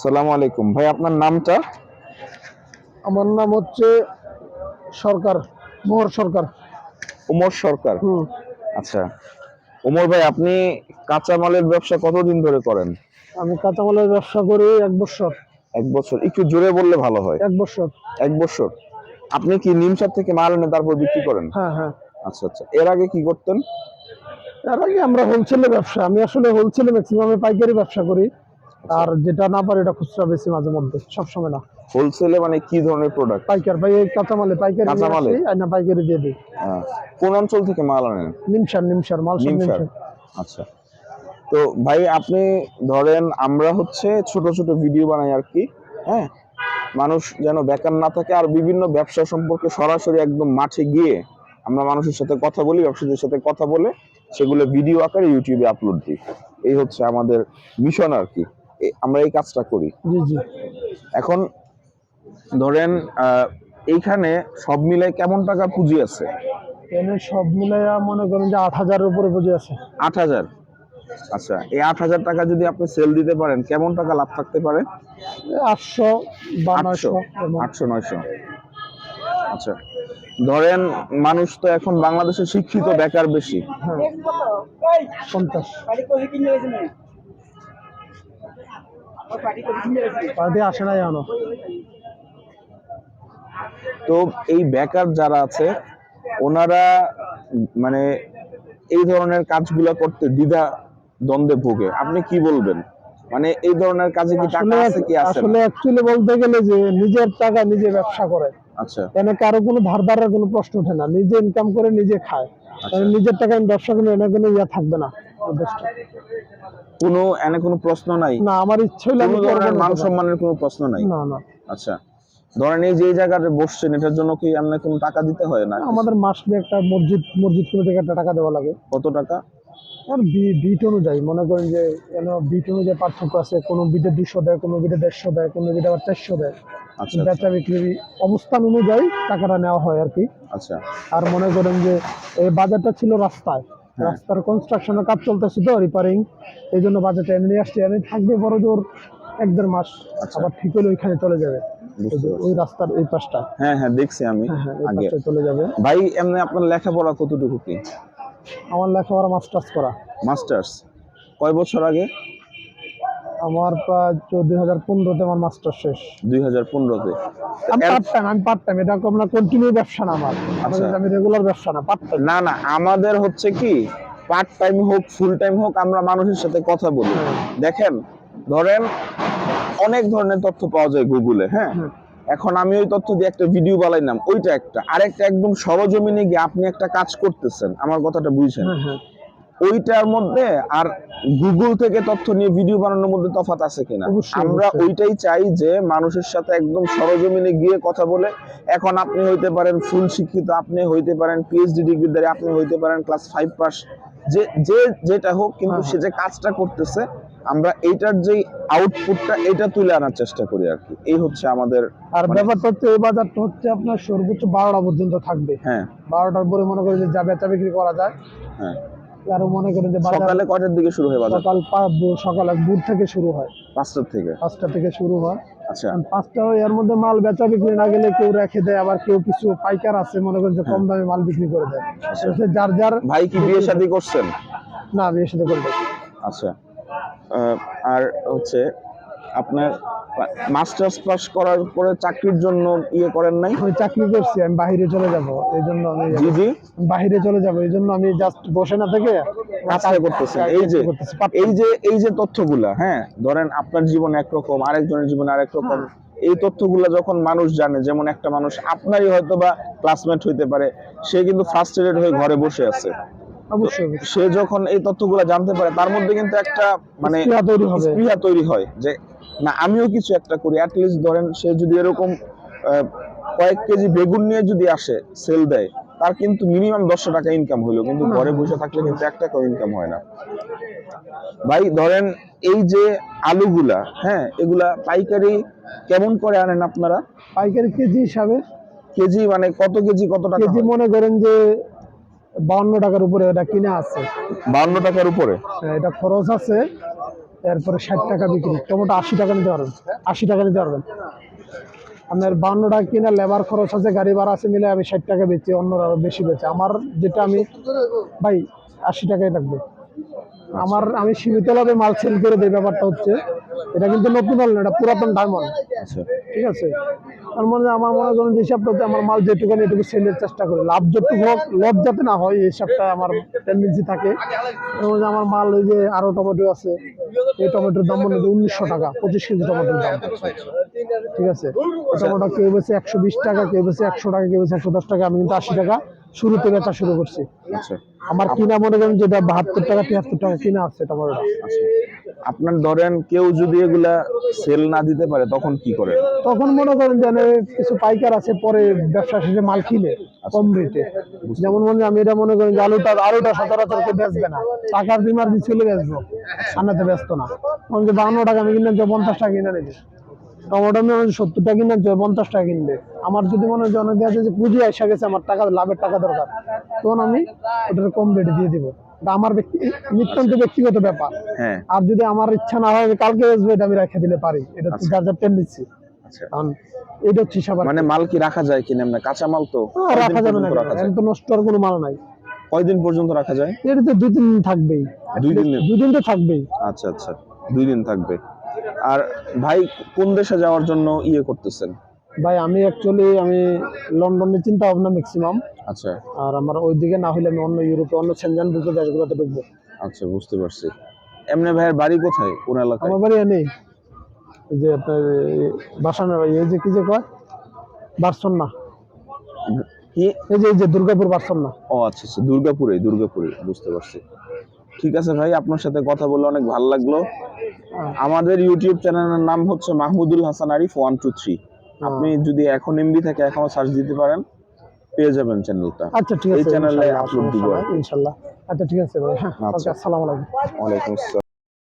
আসসালামু আলাইকুম। ভাই আপনার নামটা? আমার নাম হচ্ছে সরকার মোহর সরকার। ওমর সরকার? হুম। আচ্ছা। ওমর ভাই আপনি কাঁচামালের ব্যবসা কতদিন ধরে করেন? আমি কাঁচামালের ব্যবসা করি এক বছর। এক বছর। একটু জোরে বললে ভালো হয়। এক বছর। এক বছর। আপনি কি নিমসার থেকে মাল এনে তারপর বিক্রি করেন? হ্যাঁ হ্যাঁ। আচ্ছা আচ্ছা। এর আগে কি করতেন? এর আগে আমরা হোলসেলে ব্যবসা। আমি আসলে হোলসেলে ম্যাক্সিমামে পাইকারি ব্যবসা করি। আর যেটা না পারে এটা খুচরা বেশি মাঝে মধ্যে সবসময় না। হোলসেলে মানে কি ধরনের প্রোডাক্ট পাইকার ভাই এই কাঁচামালে পাইকারি কাঁচামালে? না পাইকারি দিয়ে দিই। কোন অঞ্চল থেকে মাল আনেন? নিমসার নিমসার মাল নিমসার। নিমসার। আচ্ছা। তো ভাই আপনি ধরেন আমরা হচ্ছে ছোট ছোট ভিডিও বানাই আর কি হ্যাঁ? মানুষ যেন বেকার না থাকে আর বিভিন্ন ব্যবসা সম্পর্কে সরাসরি একদম মাঠে গিয়ে আমরা মানুষের সাথে কথা বলি ব্যবসায়ীদের সাথে কথা বলে সেগুলো ভিডিও আকারে ইউটিউবে আপলোড দিই। এই হচ্ছে আমাদের মিশন আর কি। আমরা এই কাজটা করি। এখন ধরেন এইখানে সব মিলে কেমন টাকা পুঁজি আছে? সব মিলাইয়া মনে করেন যে আট হাজারের উপরে বুঝে আছে। আট হাজার? আচ্ছা এই আট হাজার টাকা যদি আপনি সেল দিতে পারেন কেমন টাকা লাভ থাকতে পারে? আটশো বা আটশো নয়শো। আটশো নয়শো। আচ্ছা ধরেন মানুষ তো এখন বাংলাদেশে শিক্ষিত বেকার বেশি। হ্যাঁ। পঞ্চাশ। পার্টি আসে নাই আনো তো এই বেকার যারা আছে ওনারা মানে এই ধরনের কাজগুলো করতে দ্বিধা দ্বন্দ্বে ভোগে। আপনি কি বলবেন? মানে এই ধরনের কাজে কি টাকা আসলে আছে কি আছে আসলে অ্যাকচুয়ালি বলতে গেলে যে নিজের টাকা নিজে ব্যবসা করে। আচ্ছা। এনে কারও কোনো ধার ধারার কোনো প্রশ্ন ওঠে না। নিজে ইনকাম করে নিজে খায়। মানে নিজের টাকা ব্যবসা করে এনে কোনো ইয়া থাকবে না। কোনো এনে কোনো প্রশ্ন নাই। না আমার ইচ্ছে হইলে আমি কোনো করব মান সম্মানের কোনো প্রশ্ন নাই। না না। আচ্ছা ধরেন এই যে জায়গাতে বসছেন এটার জন্য কি আপনার কোনো টাকা দিতে হয় না? আমাদের মাসলি একটা মসজিদ মসজিদ কমিটিকে একটা টাকা দেওয়া লাগে। কত টাকা? আর বিট অনুযায়ী মনে করেন যে এন বিট অনুযায়ী পার্থক্য আছে কোনো বিটে দুশো দেয় কোনো বিটে দেড়শো দেয় কোনো বিটে আবার চারশো দেয়। আচ্ছা আচ্ছা, বেচা বিক্রি অবস্থান অনুযায়ী টাকাটা নেওয়া হয় আর কি। আচ্ছা। আর মনে করেন যে এই বাজারটা ছিল রাস্তায়। রাস্তার কনস্ট্রাকশনের কাজ চলতেছে তো রিপেয়ারিং এই জন্য বাজেটে এনে নিয়ে আসছে। এনে থাকবে বড় জোর এক দেড় মাস আচ্ছা। আবার ঠিক হলে ওইখানে চলে যাবে। ওই রাস্তার ওই এই পাশটা। হ্যাঁ হ্যাঁ দেখছি আমি হ্যাঁ হ্যাঁ আগে। চলে যাবে। ভাই এমনি আপনার লেখাপড়া কতটুকু কি? আমার লেখাপড়া মাস্টার্স করা। মাস্টার্স? কয় বছর আগে? আমার প্রায় দুই হাজার পনেরোতে আমার মাস্টার শেষ। দুই হাজার পনেরোতে। আমি পার্ট টাইম আমি পার্ট টাইম এটা আপনার কন্টিনিউ ব্যবসা না আমার। আমি রেগুলার ব্যবসা না পার্ট টাইম না না আমাদের হচ্ছে কি পার্ট টাইম হোক ফুল টাইম হোক আমরা মানুষের সাথে কথা বলি। দেখেন ধরেন অনেক ধরনের তথ্য পাওয়া যায় গুগলে হ্যাঁ। এখন আমি ওই তথ্য দিয়ে একটা ভিডিও বানাইলাম ওইটা একটা। আরেকটা একদম সরজমিনে গিয়ে আপনি একটা কাজ করতেছেন আমার কথাটা বুঝছেন হ্যাঁ হ্যাঁ ওইটার মধ্যে আর গুগল থেকে তথ্য নিয়ে ভিডিও বানানোর মধ্যে তফাৎ আছে কিনা? আমরা ওইটাই চাই যে মানুষের সাথে একদম সরজমিনে গিয়ে কথা বলে এখন আপনি হইতে পারেন ফুল শিক্ষিত আপনি হইতে পারেন পিএইচডি ডিগ্রিধারী আপনি হইতে পারেন ক্লাস ফাইভ পাস যে যে যেটা হোক কিন্তু হ্যাঁ, সে যে কাজটা করতেছে আমরা এইটার যে আউটপুটটা এটা তুলে আনার চেষ্টা করি আর কি। এই হচ্ছে আমাদের আর মানে- ব্যাপারটা হচ্ছে এই বাজারটা হচ্ছে আপনার সর্বোচ্চ বারোটা পর্যন্ত থাকবে। হ্যাঁ। বারোটার পরে মনে করেন যে যা বেচা বিক্রি করা যায় হ্যাঁ। আরও মনে করেন যে সকালে কয়টার দিকে শুরু হয় বাজার? সকাল পা- ভোর- সকালে ভোর থেকে শুরু হয়। পাঁচটার থেকে? পাঁচটা থেকে শুরু হয়। আচ্ছা। পাঁচটা এর মধ্যে মাল বেচা বিক্রি না গেলে কেউ রেখে দেয় আবার কেউ কিছু পাইকার আছে মনে করেন যে কম দামে মাল বিক্রি করে দেয়। সেক্ষেত্রে যার যার ভাই কি বিয়ে শাদী করছেন? না এর সাথে করে আচ্ছা। আর হচ্ছে আপনার মাস্টার্স পাস করার পরে চাকরির জন্য ইয়ে করেন নাই? আমি চাকরি করছি আমি বাহিরে চলে যাব এই জন্য আমি জি জি। বাহিরে চলে যাব এই জন্য আমি জাস্ট বসে না থেকে কাজটা করতেছেন। এই যে এই যে এই যে তথ্যগুলা হ্যাঁ ধরেন আপনার জীবন একরকম আরেকজনের জীবন আরেক রকম এই তথ্যগুলা যখন মানুষ জানে যেমন একটা মানুষ আপনারই হয়তো বা ক্লাসমেট হইতে পারে সে কিন্তু ফার্স্টেড হয়ে ঘরে বসে আছে। সে যখন এই তথ্যগুলা জানতে পারে তার মধ্যে কিন্তু একটা মানে স্পৃহা তৈরি হয় যে না আমিও কিছু একটা করি। অ্যাটলিস্ট ধরেন সে যদি এরকম কয়েক কেজি বেগুন নিয়ে যদি আসে সেল দেয় তার কিন্তু মিনিমাম দশশো টাকা ইনকাম হলো কিন্তু ঘরে বসে থাকলে কিন্তু এক টাকাও ইনকাম হয় না। ভাই ধরেন এই যে আলুগুলা হ্যাঁ এগুলা পাইকারি কেমন করে আনেন আপনারা? পাইকারি কেজি হিসাবে? কেজি মানে কত কেজি কত টাকা কেজি মনে করেন যে বাউন্ন টাকার উপরে এটা কিনে আছে। বাউন্ন টাকার উপরে? হ্যাঁ, এটা খরচ আছে। এরপরে ষাট টাকা বিক্রি। টমেটো আশি টাকা নিতে পারবেন। আশি টাকা নিতে পারবেন। আপনার বান্ন টাকা কিনা লেবার খরচ আছে গাড়ি ভাড়া আছে মিলে আমি ষাট টাকা বেচি অন্যরা বেশি বেচে। আমার যেটা আমি ভাই আশি টাকাই থাকবে। আমার আমি সীমিত লাভে মাল সেল করে দেই ব্যাপারটা হচ্ছে এটা কিন্তু নতুন মাল না এটা পুরাতন ডায়মন্ড আচ্ছা। ঠিক আছে? তার হয় আমার মনে করেন যে হিসাবটাতে আমার মাল যেটুকানি এটুকু সেলের চেষ্টা করি। লাভ যতটুকু হোক, লভ যাতে না হয়, এই হিসাবটা আমার টেন্ডেন্সি থাকে। এর মধ্যে আমার মাল এই যে আরও টমেটো আছে, এই টমেটোর দাম মনে হয় উনিশশো টাকা, পঁচিশ কেজি টমেটোর দাম। ঠিক আছে? টমেটো কেউ বেছে একশো বিশ টাকা কেউ বেছে একশো টাকা কেউ বেছে একশো দশ টাকা আমি কিন্তু আশি টাকা শুরুতে বেচা শুরু করছি। আচ্ছা। আমার কিনা মনে করেন যেটা বাহাত্তর টাকা তিয়াত্তর টাকা কিনা আছে টমেটোটা আচ্ছা। আপনার ধরেন কেউ যদি এগুলা সেল না দিতে পারে তখন কি করেন? তখন মনে করেন যে মানে কিছু পাইকার আছে পরে ব্যবসা শেষে মাল কিনে কম রেটে। যেমন মনে আমি এটা মনে করেন যে আলুটা আলুটা সচরাচর কেউ বেচবে না। টাকার বিমার দিয়ে চলে বেচবো। আনাতে ব্যস্ত না। মনে যে বান্ন টাকা আমি কিনলাম যে পঞ্চাশ টাকা কিনে নেবে টমেটো আমি সত্তর টাকা যে পঞ্চাশ টাকা কিনবে। আমার যদি মনে হয় অনেক আছে যে পুঁজি এসে গেছে আমার টাকা লাভের টাকা দরকার তখন আমি ওটার কম রেটে দিয়ে দিব। আমার ব্যক্তি নিত্যন্ত ব্যক্তিগত ব্যাপার। হ্যাঁ। আর যদি আমার ইচ্ছা না হয় কালকে বেচবো এটা আমি রেখে দিলে পারি। এটা হচ্ছে যার যার টেন্ডেন্সি এটা হচ্ছে হিসাব মানে মাল কি রাখা যায় কিনে? এমনি কাঁচা মাল তো হ্যাঁ, রাখা যাবে না তো নষ্ট আর কোনো মাল নাই। কয়দিন পর্যন্ত রাখা যায়? এটা তো দুই দিন থাকবেই। দুই দিন? দুই দিন তো থাকবেই। আচ্ছা আচ্ছা। দুই দিন থাকবে। আর ভাই কোন দেশে যাওয়ার জন্য ইয়ে করতেছেন? ভাই আমি অ্যাকচুয়ালি আমি লন্ডনে চিন্তা ভাবনা ম্যাক্সিমাম আচ্ছা। আর আমার ওইদিকে না হলে আমি অন্য ইউরোপে অন্য সেনজান দ্রুত দেশগুলোতে ঢুকবো। আচ্ছা বুঝতে পারছি। এমনি ভাইয়ের বাড়ি কোথায় কোন এলাকায়? আমার বাড়ি এনে যে আপনার বাসানো এই যে কি যে কয়? বারসন। না এই যে এই যে দুর্গাপুর বারসন। না ও আচ্ছা আচ্ছা দুর্গাপুরে দুর্গাপুরে বুঝতে পারছি। ঠিক আছে ভাই আপনার সাথে কথা বলে অনেক ভালো লাগল। আমাদের ইউটিউব চ্যানেলের নাম হচ্ছে Mahmudul Hasan Arif one two three আপনি যদি এখন এমবি থেকে এখনও সার্চ দিতে পারেন পেয়ে যাবেন চ্যানেলটা আচ্ছা ঠিক এই আছে চ্যানেলে ইনশাল্লাহ, আপলোড দিব ইনশাআল্লাহ আচ্ছা ঠিক আছে ভাই। হ্যাঁ আসসালামু আলাইকুম। ওয়ালাইকুম আসসালাম।